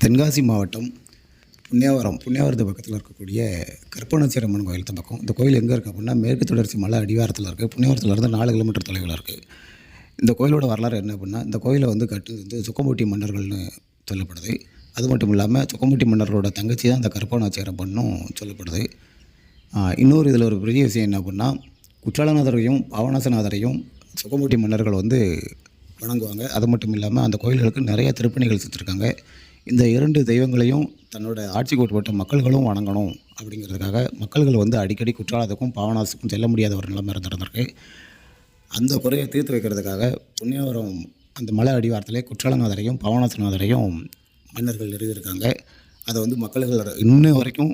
தென்காசி மாவட்டம் புண்ணியாவரம் புண்ணியாவரத்து பக்கத்தில் இருக்கக்கூடிய கற்பனாச்சேரி அம்மன் கோயில் தான் பக்கம். இந்த கோயில் எங்கே இருக்குது அப்படின்னா மேற்கு தொடர்ச்சி மலை அடிவாரத்தில் இருக்குது புண்ணியாவரத்தில் இருந்து நாலு கிலோமீட்டர் தொலைவில் இருக்குது இந்த கோயிலோட வரலாறு என்ன அப்படின்னா இந்த கோயிலை வந்து கட்டுறது வந்து சுக்கம்பூட்டி மன்னர்கள்னு சொல்லப்படுது. அது மட்டும் இல்லாமல் சுக்கம்பூட்டி மன்னர்களோட தங்கச்சி தான் இந்த கற்பனாச்சேரி சொல்லப்படுது. இன்னொரு இதில் ஒரு பெரிய விஷயம் என்ன அப்படின்னா குற்றாலநாதரையும் பாவநாசநாதரையும் சுக்கம்பூட்டி மன்னர்கள் வந்து வணங்குவாங்க. அது மட்டும் இல்லாமல் அந்த கோயில்களுக்கு நிறைய திருப்பணிகள் செஞ்சுருக்காங்க. இந்த இரண்டு தெய்வங்களையும் தன்னோட ஆட்சிக்கு உட்பட்ட மக்கள்களும் வணங்கணும் அப்படிங்கிறதுக்காக மக்கள்கள் வந்து அடிக்கடி குற்றாலத்துக்கும் பாவனாசுக்கும் செல்ல முடியாத ஒரு நிலைமை இருந்திருந்திருக்கு. அந்த குறையை தீர்த்து வைக்கிறதுக்காக புண்ணியவரம் அந்த மலை அடிவாரத்திலே குற்றாலநாதரையும் பாவநாசநாதரையும் மன்னர்கள் நிறுவியிருக்காங்க. அதை வந்து மக்கள்கள் இன்னும் வரைக்கும்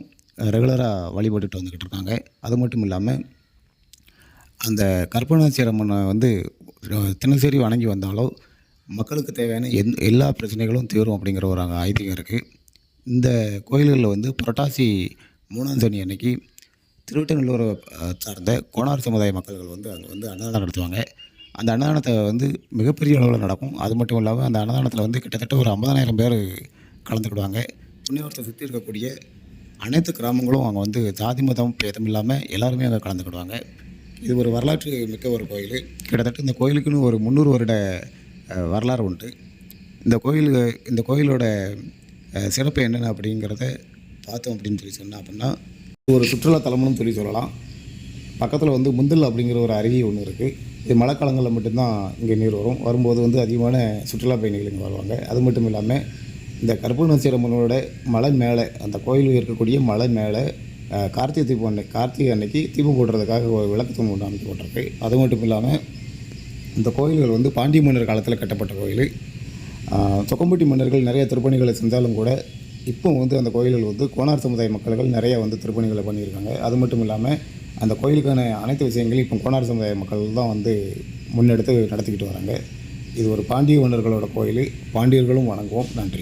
ரெகுலராக வழிபட்டுட்டு வந்துக்கிட்டு இருக்காங்க. அது மட்டும் இல்லாமல் அந்த கற்பனாட்சி அம்மனை வந்து தினசரி வணங்கி வந்தாலோ மக்களுக்கு தேவையான எந் எல்லா பிரச்சனைகளும் தீரும் அப்படிங்கிற ஒரு அங்கே ஐதீகம் இருக்குது இந்த கோயில்களில் வந்து புரட்டாசி மூணாம் சனி அன்னைக்கு திருவிட்டநல்லூரை சார்ந்த கோணார் சமுதாய மக்கள்கள் வந்து அங்கே வந்து அன்னதானம் நடத்துவாங்க. அந்த அன்னதானத்தை வந்து மிகப்பெரிய அளவில் நடக்கும். அது மட்டும் இல்லாமல் அந்த அன்னதானத்தில் வந்து கிட்டத்தட்ட ஒரு ஐம்பதாயிரம் பேர் கலந்துக்கிடுவாங்க. புண்ணியவரத்தை சுற்றி இருக்கக்கூடிய அனைத்து கிராமங்களும் அங்கே வந்து ஜாதி மதம் பேதம் இல்லாமல் எல்லாருமே அங்கே கலந்துக்கிடுவாங்க. இது ஒரு வரலாற்று மிக்க ஒரு கோயில். கிட்டத்தட்ட இந்த கோயிலுக்குன்னு ஒரு முந்நூறு வருட வரலாறு உண்டு. இந்த கோயில் இந்த கோயிலோட சிறப்பு என்னென்ன அப்படிங்கிறத பார்த்தோம் அப்படின்னு சொல்லி சொன்னால் அப்படின்னா இது ஒரு சுற்றுலாத்தலம்னு சொல்லி சொல்லலாம். பக்கத்தில் வந்து முந்தல் அப்படிங்கிற ஒரு அருவி ஒன்று இருக்குது இது மழைக்காலங்களில் மட்டும்தான் இங்கே நீர் வரும். வரும்போது வந்து அதிகமான சுற்றுலா பயணிகள் இங்கே வருவாங்க. அது மட்டும் இல்லாமல் இந்த கற்பூர்ணசீரம்மனோட மலை மேலே அந்த கோயில் இருக்கக்கூடிய மலை மேலே கார்த்திகை தீபம் அன்னை கார்த்திகை அன்னைக்கு தீபம் போடுறதுக்காக ஒரு விளக்கு தூண் ஒன்று அமைக்கப்பட்டிருக்கு அது மட்டும் இல்லாமல் இந்த கோயில்கள் வந்து பாண்டிய மன்னர் காலத்தில் கட்டப்பட்ட கோயில். சொக்கம்பட்டி மன்னர்கள் நிறைய திருப்பணிகளை செஞ்சாலும் கூட இப்போ வந்து அந்த கோயில்கள் வந்து கோனார் சமுதாய மக்கள்கள் நிறைய வந்து திருப்பணிகளை பண்ணியிருக்காங்க. அது மட்டும் இல்லாமல் அந்த கோயிலுக்கான அனைத்து விஷயங்களையும் இப்போ கோனார் சமுதாய மக்கள் தான் வந்து முன்னெடுத்து நடத்திக்கிட்டு வராங்க. இது ஒரு பாண்டிய மன்னர்களோட கோயில். பாண்டியர்களும் வணங்குவோம். நன்றி.